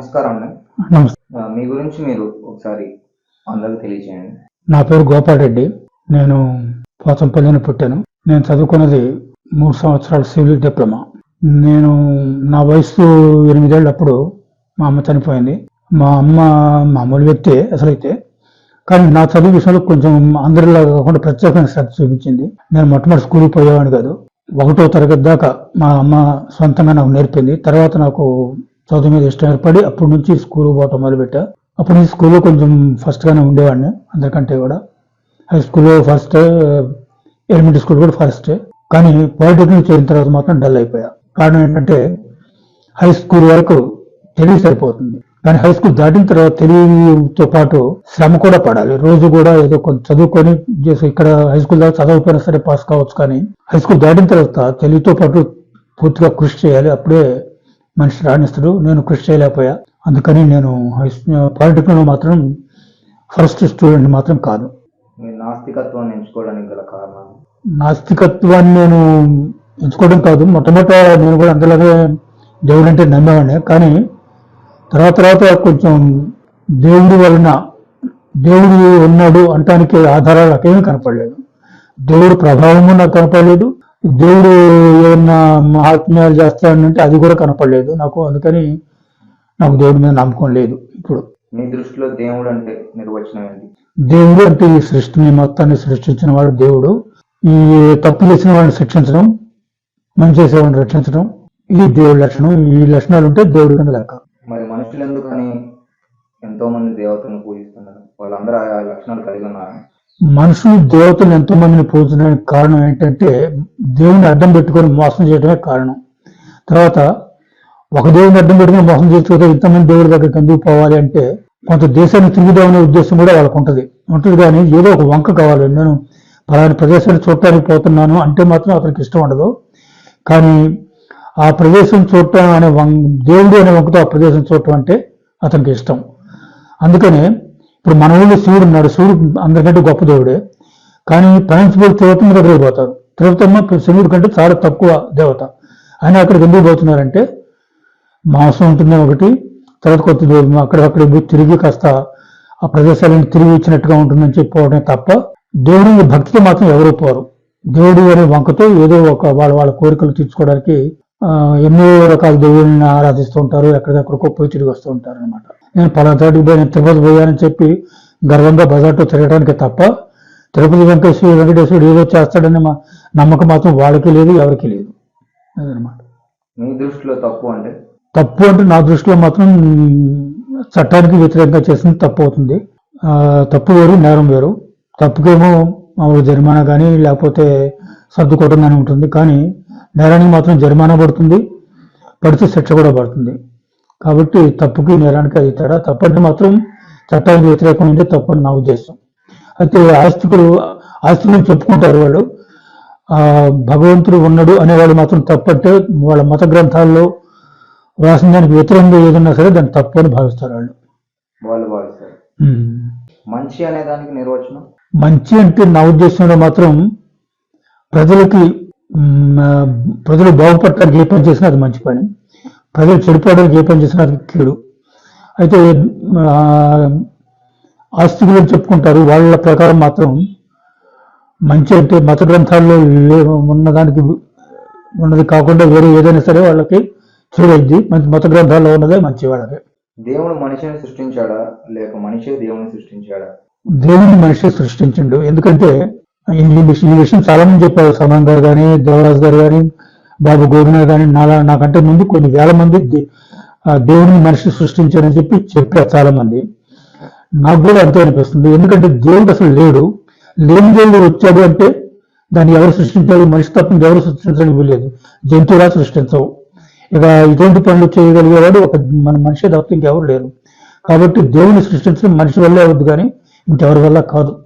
నమస్కారం అండి. నమస్తే ఆ, మీ గురించి మీరు ఒకసారి అందరికి తెలియజేయండి. నా పేరు గోపాల్ రెడ్డి. నేను పోతంపల్లిని పుట్టాను. నేను చదువుకున్నది మూడు సంవత్సరాల సివిల్ డిప్లొమా. నేను నా వయసు ఎనిమిదేళ్ళప్పుడు మా అమ్మ చనిపోయింది. మా అమ్మ మామూలు వ్యక్తే అసలైతే. కానీ నా చదువు విషయంలో కొంచెం అందరిలా కాకుండా ప్రత్యేకమైన శ్రద్ధ చూపించింది. నేను మొట్టమొదటి స్కూల్కి పోయేవాడిని కాదు. ఒకటో తరగతి దాకా మా అమ్మ సొంతంగా నాకు నేర్పింది. తర్వాత నాకు చదువు మీద ఇష్టం ఏర్పడి అప్పటి నుంచి స్కూల్ పోవటం మొదలుపెట్టా. అప్పుడు నేను స్కూల్లో కొంచెం ఫస్ట్గానే ఉండేవాడిని అందరికంటే కూడా. హై స్కూల్లో ఫస్ట్ ఎలిమెంటరీ స్కూల్ కూడా ఫస్ట్ కానీ పాలిటెక్నిక్ చేరిన తర్వాత మాత్రం డల్ అయిపోయా. కారణం ఏంటంటే హై స్కూల్ వరకు తెలివి సరిపోతుంది. కానీ హై స్కూల్ దాటిన తర్వాత తెలివితో పాటు శ్రమ కూడా పడాలి. రోజు కూడా ఏదో కొంత చదువుకొని చేసి ఇక్కడ హై స్కూల్ దాకా చదవకపోయినా సరే పాస్ కావచ్చు కానీ హై స్కూల్ దాటిన తర్వాత తెలివితో పాటు పూర్తిగా కృషి చేయాలి. అప్పుడే మనిషి రాణిస్తాడు. నేను కృషి చేయలేకపోయా. అందుకని నేను పాలిటెక్నిక్లో మాత్రం ఫస్ట్ స్టూడెంట్ మాత్రం కాదు. నాస్తికత్వాన్ని ఎంచుకోవడానికి గల కారణం? నాస్తికత్వాన్ని నేను ఎంచుకోవడం కాదు. మొట్టమొదట నేను కూడా అందులోనే దేవుడు అంటే నమ్మేవాడిని. కానీ తర్వాత తర్వాత కొంచెం దేవుడి వలన దేవుడు ఉన్నాడు అంటానికి ఆధారాలు నాకేమీ కనపడలేదు. దేవుడు ప్రభావము నాకు కనపడలేదు. దేవుడు ఏమన్నా మహాత్మ్యాలు చేస్తాడంటే అది కూడా కనపడలేదు నాకు. అందుకని నాకు దేవుడి మీద నమ్మకం లేదు ఇప్పుడు. మీ దృష్టిలో దేవుడు అంటే నిర్వచనం ఏంటి? దేవుడు అంటే ఈ సృష్టిని మొత్తాన్ని సృష్టించిన వాడు దేవుడు. ఈ తప్పు చేసిన వాడిని శిక్షించడం మంచి చేసేవాడిని రక్షించడం ఇది దేవుడి లక్షణం. ఈ లక్షణాలు ఉంటే దేవుడి కింద లెక్క మరి మనుషులు ఎందుకని ఎంతో మంది దేవతలను పూజిస్తున్నారు? వాళ్ళందరూ ఆ లక్షణాలు కలిగి ఉన్నారు? మనుషులు దేవతలు ఎంతో మందిని పూజడానికి కారణం ఏంటంటే దేవుని అడ్డం పెట్టుకొని మోసం చేయడమే కారణం. తర్వాత ఒక దేవుని అడ్డం పెట్టుకుని మోసం చేసుకోతే ఇంతమంది దేవుడి దగ్గరికి ఎందుకు పోవాలి అంటే కొంత దేశాన్ని తిరుగుదామనే ఉద్దేశం కూడా వాళ్ళకు ఉంటుంది. ఉంటుంది కానీ ఏదో ఒక వంక కావాలి. నేను పలాని ప్రదేశాన్ని చూడటానికి పోతున్నాను అంటే మాత్రం అతనికి ఇష్టం ఉండదు. కానీ ఆ ప్రదేశం చూడటం అనే వం దేవుడు అనే వంకతో ఆ ప్రదేశం చూడటం అంటే అతనికి ఇష్టం. అందుకనే ఇప్పుడు మన ఊళ్ళో శివుడు ఉన్నాడు. శివుడు అందరికంటే గొప్ప దేవుడే. కానీ ప్రిన్సిపల్ తిరుపతి దగ్గరికి పోతారు తిరుపతి అమ్మ శివుడి కంటే చాలా తక్కువ దేవత. ఆయన అక్కడికి ఎందుకు పోతున్నారంటే మాంసం ఉంటుంది ఒకటి తర్వాత కొత్త దేవుడు అక్కడక్కడ తిరిగి కాస్త ఆ ప్రదేశాలను తిరిగి ఇచ్చినట్టుగా ఉంటుందని చెప్పుకోవడమే తప్ప దేవుడి భక్తితో మాత్రం ఎవరూ పోరు. దేవుడు అనే వంకతో ఏదో ఒక వాళ్ళ వాళ్ళ కోరికలు తీర్చుకోవడానికి ఎన్నో రకాల దేవుళ్ళని ఆరాధిస్తూ ఉంటారు ఎక్కడికక్కడికో పోయి తిరిగి వస్తూ ఉంటారు అనమాట నేను పలాతాటికి పోయి నేను తిరుపతి పోయానని చెప్పి గర్వంగా బజార్తో తిరగడానికి తప్ప తిరుపతి వెంకటేశ్వర వెంకటేశ్వరుడు ఏదో చేస్తాడనే మా నమ్మకం మాత్రం వాళ్ళకి లేదు ఎవరికి లేదు. అదనమాట మీ దృష్టిలో తప్పు అంటే? తప్పు అంటే నా దృష్టిలో మాత్రం చట్టానికి వ్యతిరేకంగా చేసింది తప్పు అవుతుంది. తప్పు వేరు నేరం వేరు. తప్పుకేమో మామూలు జరిమానా కానీ లేకపోతే సర్దుకోవడం కానీ ఉంటుంది. కానీ నేరానికి మాత్రం జరిమానా పడుతుంది. పడితే శిక్ష కూడా పడుతుంది. కాబట్టి తప్పుకి నేరానికి అది తేడా. తప్పు అంటే మాత్రం చట్టానికి వ్యతిరేకం ఉంటే తప్పు అని నా ఉద్దేశం. అయితే ఆస్తికులు ఆస్తికులు చెప్పుకుంటారు వాళ్ళు. ఆ భగవంతుడు ఉన్నాడు అనేవాళ్ళు మాత్రం తప్పంటే వాళ్ళ మత గ్రంథాల్లో రాసిన దానికి వ్యతిరేకంగా ఏదన్నా సరే దాన్ని తప్పు అని భావిస్తారు వాళ్ళు. వాళ్ళు భావిస్తారు. మంచి అనే దానికి నిర్వచనం? మంచి అంటే నా ఉద్దేశంలో మాత్రం ప్రజలకి ప్రజలు బాగుపడటానికి ఏ పని చేసినా అది మంచి పని. ప్రజలు చెడిపోవడానికి ఏ పని చేసినా అది కీడు. అయితే ఆ, ఆస్తికులు చెప్పుకుంటారు వాళ్ళ ప్రకారం మాత్రం మంచి అంటే మత గ్రంథాల్లో ఉన్నదానికి ఉన్నది కాకుండా వేరే ఏదైనా సరే వాళ్ళకి చూడొద్ది. మంచి మత గ్రంథాల్లో ఉన్నదే మంచి వాళ్ళకి. దేవుడు మనిషిని సృష్టించాడా? లేక మనిషే దేవుని సృష్టించాడా? దేవుని మనిషి సృష్టించిండు. ఎందుకంటే ఈ విషయం ఈ విషయం చాలా మంది చెప్పారు. సమాన్ గారు కానీ దేవరాజ్ గారు కానీ బాబు గోవింద కానీ నాలా నాకంటే ముందు కొన్ని వేల మంది దే- ఆ దేవుని మనిషి సృష్టించారని చెప్పి చెప్పారు చాలా మంది నాకు కూడా అంతే అనిపిస్తుంది. ఎందుకంటే దేవుడు అసలు లేడు. లేని దేవుడు వచ్చాడు అంటే దాన్ని ఎవరు సృష్టించారు మనిషి తప్ప ఎవరు సృష్టించడానికి వీలేదు జంతువులా సృష్టించవు. ఇక ఇటువంటి పనులు చేయగలిగేవాడు ఒక మన మనిషి తప్ప ఇంకెవరు లేరు. కాబట్టి దేవుని సృష్టించడం మనిషి వల్లే అవద్దు కానీ ఇంకెవరి వల్ల కాదు.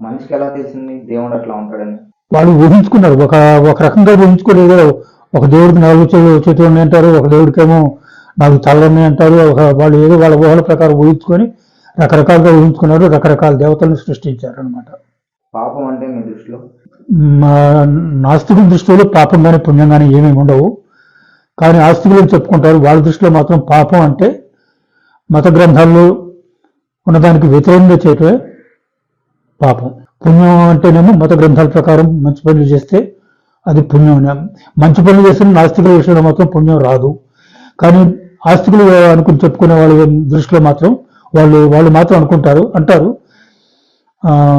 మనిషికి ఎలా తెలిసింది? దేవుడు అట్లా ఉంటాడని. వాళ్ళు ఊహించుకున్నారు. ఒక ఒక రకంగా ఊహించుకోలేదు. ఒక దేవుడికి నాలుగు చేతులు ఉన్నాయి అంటారు ఒక దేవుడికేమో నాలుగు తలలు ఉన్నాయి అంటారు ఒక వాళ్ళు ఏదో వాళ్ళ ఊహల ప్రకారం ఊహించుకొని రకరకాలుగా ఊహించుకున్నారు రకరకాల దేవతలను సృష్టించారు అనమాట పాపం అంటే మీ దృష్టిలో? మా నాస్తికుల దృష్టిలో పాపం కానీ పుణ్యం కానీ ఏమేమి ఉండవు. కానీ ఆస్తికులు చెప్పుకుంటారు? వాళ్ళ దృష్టిలో మాత్రం పాపం అంటే మత గ్రంథాల్లో ఉన్నదానికి వ్యతిరేకంగా చేయటమే పాపం. పుణ్యం అంటేనేమో మత గ్రంథాల ప్రకారం మంచి పనులు చేస్తే అది పుణ్యం మంచి పనులు చేస్తే నాస్తికుల విషయంలో మాత్రం పుణ్యం రాదు. కానీ ఆస్తికులు అనుకుని చెప్పుకునే వాళ్ళ దృష్టిలో మాత్రం వాళ్ళు వాళ్ళు మాత్రం అనుకుంటారు అంటారు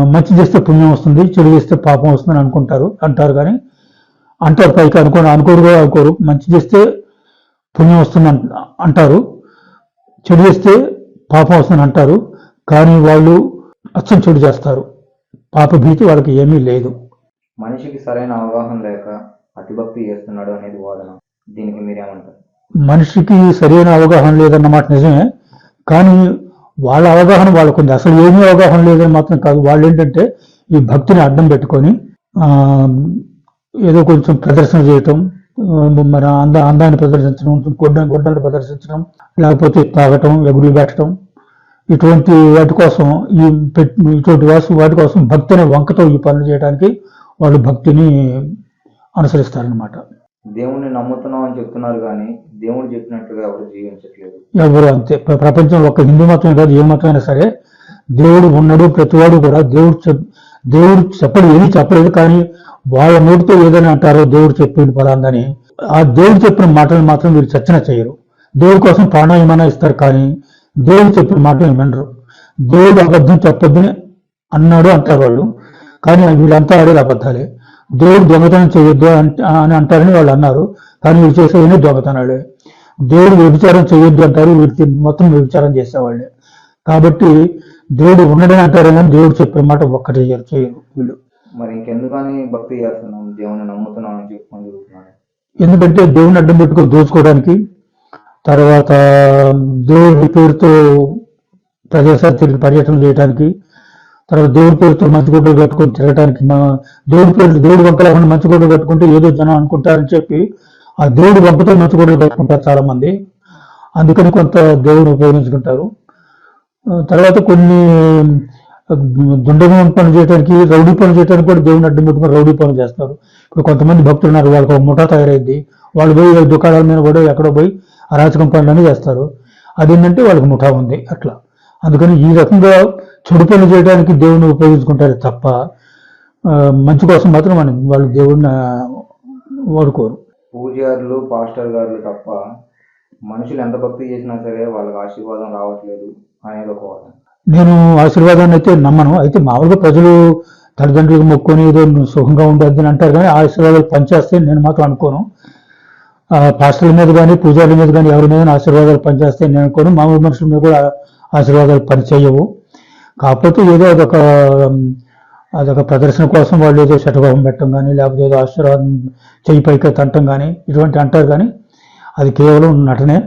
మంచి చేస్తే పుణ్యం వస్తుంది చెడు చేస్తే పాపం వస్తుందని అనుకుంటారు అంటారు కానీ అంటారు పైకి అనుకోని అనుకోరు కూడా అనుకోరు. మంచి చేస్తే పుణ్యం వస్తుంది అంట- అంటారు చెడు చేస్తే పాపం వస్తుందని అంటారు. కానీ వాళ్ళు అచ్చం చెడు చేస్తారు. పాప భీతి వాళ్ళకి ఏమీ లేదు. మనిషికి సరైన అవగాహన లేక అతిభక్తి చేస్తున్నాడు అనేది వాదన. దీనికి మీరేమంటారు? మనిషికి సరైన అవగాహన లేదన్నమాట నిజమే. కానీ వాళ్ళ అవగాహన వాళ్ళకు ఉంది. అసలు ఏమీ అవగాహన లేదని మాత్రం కాదు. వాళ్ళు ఏంటంటే ఈ భక్తిని అడ్డం పెట్టుకొని ఏదో కొంచెం ప్రదర్శన చేయటం మన అంద అందాన్ని ప్రదర్శించడం గుడ్డ గుడ్డలు ప్రదర్శించడం లేకపోతే తాగటం ఎగురు పెట్టడం ఇటువంటి వాటి కోసం ఈ ఇటువంటి వాసు వాటి కోసం భక్తి అనే వంకతో ఈ పనులు చేయడానికి వాళ్ళు భక్తిని అనుసరిస్తారనమాట దేవుణ్ణి నమ్ముతున్నాం అని చెప్తున్నారు కానీ దేవుడు చెప్పినట్టుగా ఎవరు జీవించట్లేదు. ఎవరు అంతే. ప్ర- ప్రపంచంలో ఒక హిందూ మతమే కాదు ఏ మతమైనా సరే దేవుడు ఉన్నాడు ప్రతివాడు కూడా దేవుడు దేవుడు చెప్పడు ఏది చెప్పలేదు కానీ వాళ్ళ నోటితో ఏదైనా అంటారో దేవుడు చెప్పింది పలాందని ఆ దేవుడు చెప్పిన మాటలు మాత్రం వీరు చర్చన చేయరు. దేవుడి కోసం ప్రాణం ఏమైనా ఇస్తారు కానీ దేవుడు చెప్పిన మాటలు వినరు దేవుడు అబద్ధం చెప్పొద్దని అన్నాడు అంటారు వాళ్ళు. కానీ వీళ్ళంతా ఆడేది అబద్ధాలే. దేవుడు దొంగతనం చేయొద్దు అని అంటారని వాళ్ళు అన్నారు. కానీ వీళ్ళు చేసేవన్నీ దొంగతనాలే. దేవుడు వ్యభిచారం చేయొద్దు అంటారు. వీరికి మొత్తం వ్యభిచారం చేసేవాళ్ళే. కాబట్టి దేవుడు ఉండడని అంటారు కానీ దేవుడు చెప్పే మాట ఒక్కటి చేయరు వీళ్ళు. మరి ఇంకెందుకని భక్తి చేస్తున్నాం? దేవుణ్ణి నమ్ముతున్నాం అని చెప్పుకొని ఎందుకంటే దేవుని అడ్డం పెట్టుకొని దోచుకోవడానికి తర్వాత దేవుడి పేరుతో ప్రదేశాలు తిరిగి పర్యటన చేయడానికి తర్వాత దేవుడి పేరుతో మంచి గుడ్డలు కట్టుకొని తిరగడానికి మా దేవుడి పేరు దేవుడి వంకలు మంచి గుడ్డలు కట్టుకుంటే ఏదో జనం అనుకుంటారని చెప్పి ఆ దేవుడి వంకతో మంచి గుడ్డలు కట్టుకుంటారు చాలా మంది అందుకని కొంత దేవుడిని ఉపయోగించుకుంటారు. తర్వాత కొన్ని దుండగం పనులు చేయడానికి రౌడీ పనులు చేయడానికి కూడా దేవుని అడ్డం పెట్టుకుని రౌడీ పనులు చేస్తారు. ఇప్పుడు కొంతమంది భక్తులు ఉన్నారు వాళ్ళకి ఒక ముఠా తయారైంది వాళ్ళు పోయి దుకాణాల మీద కూడా ఎక్కడో పోయి అరాచకం పనులన్నీ చేస్తారు. అదేంటంటే వాళ్ళకి ముఠా ఉంది అట్లా. అందుకని ఈ రకంగా చెడు పనులు చేయడానికి దేవుని ఉపయోగించుకుంటారు తప్ప మంచి కోసం మాత్రం మనం వాళ్ళు దేవుడిని వాడుకోరు. పూజారులు పాస్టర్ గారులు తప్ప మనుషులు ఎంత భక్తి చేసినా సరే వాళ్ళకి ఆశీర్వాదం రావట్లేదు అనేది ఒక వాదన. నేను ఆశీర్వాదాన్ని అయితే నమ్మను. అయితే మామూలుగా ప్రజలు తల్లిదండ్రులకు మొక్కుకొని ఏదో సుఖంగా ఉండద్దు అని అంటారు కానీ ఆశీర్వాదాలు పనిచేస్తే నేను మాత్రం అనుకోను. పాస్టర్ల మీద కానీ పూజారుల మీద కానీ ఎవరి మీద ఆశీర్వాదాలు పనిచేస్తాయి నేను అనుకోను మామూలు మనుషుల మీద కూడా ఆశీర్వాదాలు పనిచేయవు. కాకపోతే ఏదో అదొక అదొక ప్రదర్శన కోసం వాళ్ళు ఏదో శటభావం పెట్టడం కానీ లేకపోతే ఏదో ఆశీర్వాదం చెయ్యి పైకి తంటం కానీ ఇటువంటి అంటారు కానీ అది కేవలం నటనే.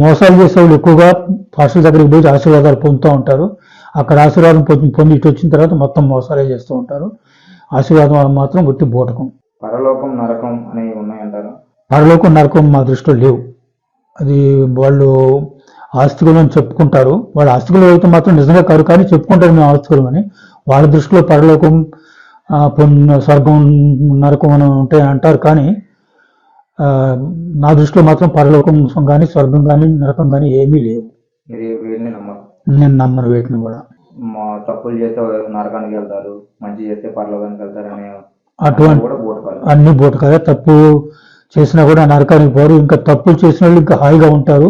మోసాలు చేసే వాళ్ళు ఎక్కువగా పాస్టర్ల దగ్గరికి పోయి ఆశీర్వాదాలు పొందుతూ ఉంటారు. అక్కడ ఆశీర్వాదం పొంది పొంది ఇటు వచ్చిన తర్వాత మొత్తం మోసాలే చేస్తూ ఉంటారు. ఆశీర్వాదం మాత్రం గుర్తి బోటకం. పరలోకం నరకం అనే పరలోకం నరకం మా దృష్టిలో లేవు. అది వాళ్ళు ఆస్తికులు అని చెప్పుకుంటారు. వాళ్ళ ఆస్తికులు అయితే మాత్రం నిజంగా కాదు కానీ చెప్పుకుంటారు మేము ఆస్తికులు అని. వాళ్ళ దృష్టిలో పరలోకం స్వర్గం నరకం అని ఉంటాయి అంటారు కానీ నా దృష్టిలో మాత్రం పరలోకం కానీ స్వర్గం కానీ నరకం కానీ ఏమీ లేవు. నేను నమ్మను వీటిని కూడా. మా తప్పులు చేస్తే నరకానికి వెళ్తారు మంచి చేస్తే పరలోకానికి వెళ్తారు అనే అటువంటి అన్ని బోటకాలే. తప్పు చేసినా కూడా నరకానికి పోరు. ఇంకా తప్పులు చేసిన వాళ్ళు ఇంకా హాయిగా ఉంటారు.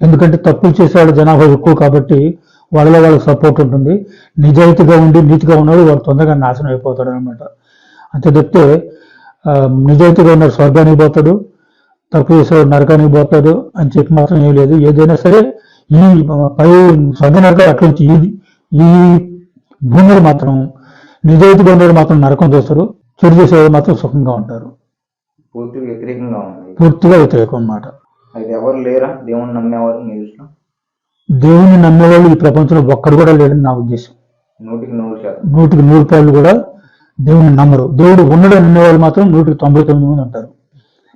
ఎందుకంటే తప్పులు చేసే వాళ్ళ జనాభా ఎక్కువ కాబట్టి వాళ్ళలో వాళ్ళకి సపోర్ట్ ఉంటుంది. నిజాయితీగా ఉండి నీతిగా ఉన్నాడు వాడు తొందరగా నాశనం అయిపోతాడు అనమాట అంతే తప్పితే నిజాయితీగా ఉన్నాడు స్వర్గానికి పోతాడు. తప్పు చేసేవాడు నరకానికి పోతాడు అని చెప్పి మాత్రం ఏం లేదు. ఏదైనా సరే ఈ పై స్వర్గ నరకం అట్లుంచి నుంచి ఈ భూమిలో మాత్రం నిజాయితీగా ఉండేవాడు మాత్రం నరకం చేస్తారు. చెడు చేసేవాడు మాత్రం సుఖంగా ఉంటారు. పూర్తిగా వ్యతిరేకంగా ఉంది. పూర్తిగా వ్యతిరేకం అన్నమాట. అయితే ఎవరు లేరా? దేవుణ్ణి నమ్మేవారు మీ దృష్టిలో? దేవుని నమ్మేవాళ్ళు ఈ ప్రపంచంలో ఒక్కడు కూడా లేడని నా ఉద్దేశం. నూటికి నూరు శాతం. నూటికి నూరు పాళ్ళు కూడా దేవుని నమ్మరు. దేవుడు ఉండడని నమ్మేవాళ్ళు మాత్రం నూటికి తొంభై తొమ్మిది మంది ఉంటారు.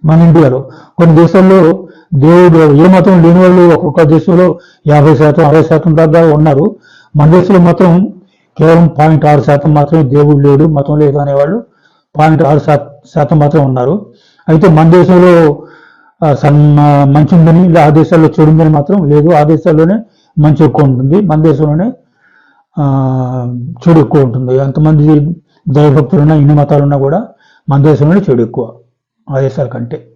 మన ఇండియాలో. కొన్ని దేశాల్లో దేవుడు ఏ మతం లేని వాళ్ళు ఒక్కొక్క దేశంలో యాభై శాతం అరవై శాతం దాకా ఉన్నారు. మన దేశంలో మాత్రం కేవలం పాయింట్ ఆరు శాతం మాత్రమే దేవుడు లేడు మతం లేదు అనేవాళ్ళు పాయింట్ ఆరు శాత- శాతం మాత్రం ఉన్నారు. అయితే మన దేశంలో సన్- మంచి ఉందని ఇలా ఆ దేశాల్లో చెడు ఉందని మాత్రం లేదు. ఆ దేశాల్లోనే మంచి ఎక్కువ ఉంటుంది. మన దేశంలోనే చెడు ఎక్కువ ఉంటుంది. ఎంతమంది దైవభక్తులున్నా ఇన్ని మతాలున్నా కూడా మన దేశంలోనే చెడు ఎక్కువ ఆ దేశాల కంటే.